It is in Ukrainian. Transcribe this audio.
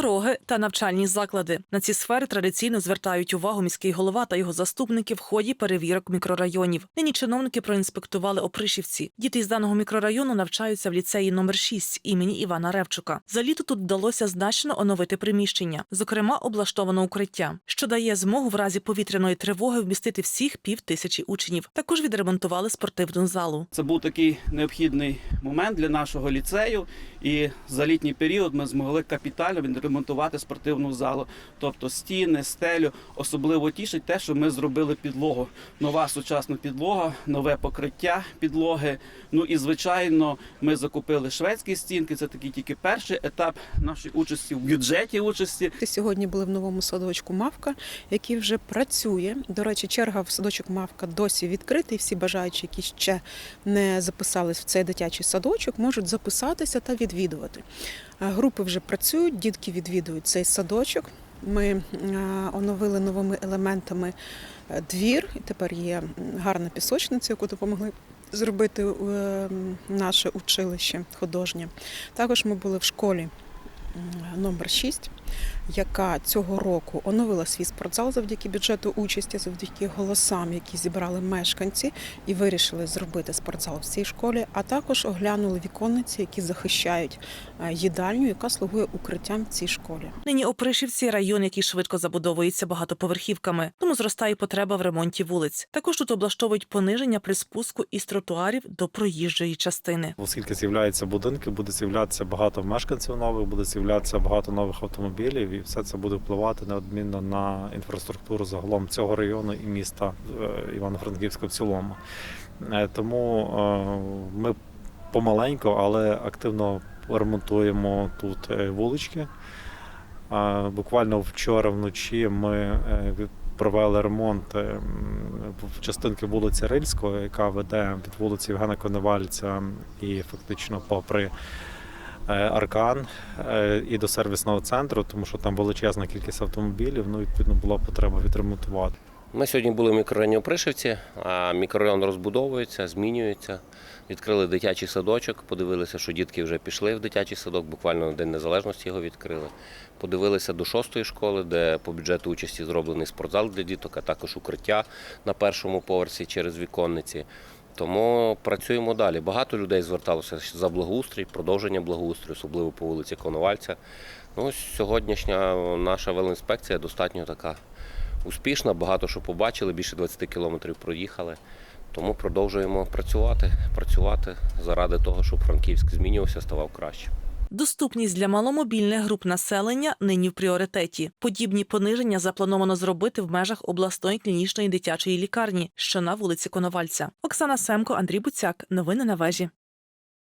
дороги та навчальні заклади. На ці сфери традиційно звертають увагу міський голова та його заступники в ході перевірок мікрорайонів. Нині чиновники проінспектували Опришівці. Діти із даного мікрорайону навчаються в ліцеї номер 6 імені Івана Ревчука. За літо тут вдалося значно оновити приміщення, зокрема облаштовано укриття, що дає змогу в разі повітряної тривоги вмістити всіх пів тисячі учнів. Також відремонтували спортивну залу. Це був такий необхідний момент для нашого ліцею, і за літній період ми змогли капітально відремонтувати спортивну залу, тобто стіни, стелю. Особливо тішить те, що ми зробили підлогу. Нова сучасна підлога, нове покриття підлоги. Ну і звичайно, ми закупили шведські стінки. Це такий тільки перший етап нашої участі в бюджеті участі. Сьогодні були в новому садочку Мавка, який вже працює. До речі, черга в садочок Мавка досі відкритий. Всі бажаючі, які ще не записались в цей дитячий садочок, можуть записатися та відвідувати. Е, Групи вже працюють, дітки відвідують цей садочок. Ми е, оновили новими елементами е, двір, тепер є гарна пісочниця, яку допомогли зробити наше училище художнє. Також ми були в школі номер 6, яка цього року оновила свій спортзал завдяки бюджету участі, завдяки голосам, які зібрали мешканці і вирішили зробити спортзал в цій школі. А також оглянули віконниці, які захищають е, їдальню, яка слугує укриттям в цій школі. Нині Опришівці район, який швидко забудовується багатоповерхівками, тому зростає потреба в ремонті вулиць. Також тут облаштовують пониження при спуску із тротуарів до проїжджої частини. Оскільки з'являються будинки, буде з'являтися багато мешканців нових, буде з'являтися багато нових автомобілів, і все це буде впливати неодмінно на інфраструктуру загалом цього району і міста е, Івано-Франківська в цілому. Е, Тому е, ми помаленьку, але активно ремонтуємо тут вулички. Буквально вчора вночі ми провели ремонт частинки вулиці Рильського, яка веде від вулиці Євгена Коневальця і фактично попри Аркан е, і до сервісного центру, тому що там величезна кількість автомобілів. Ну, відповідно, була потреба відремонтувати. Ми сьогодні були в мікрорайоні Опришівці, а мікрорайон розбудовується, змінюється. Відкрили дитячий садочок, подивилися, що дітки вже пішли в дитячий садок, буквально на День Незалежності його відкрили. Подивилися до шостої школи, де по бюджету участі зроблений спортзал для діток, а також укриття на першому поверсі через віконниці. Тому працюємо далі. Багато людей зверталося за благоустрій, продовження благоустрою, особливо по вулиці Коновальця. Ну, сьогоднішня наша велоінспекція достатньо така успішна, багато що побачили, більше 20 кілометрів проїхали. Тому продовжуємо працювати, працювати заради того, щоб Франківськ змінювався, ставав краще. Доступність для маломобільних груп населення нині в пріоритеті. Подібні пониження заплановано зробити в межах обласної клінічної дитячої лікарні, що на вулиці Коновальця. Оксана Семко, Андрій Буцяк. Новини на вежі.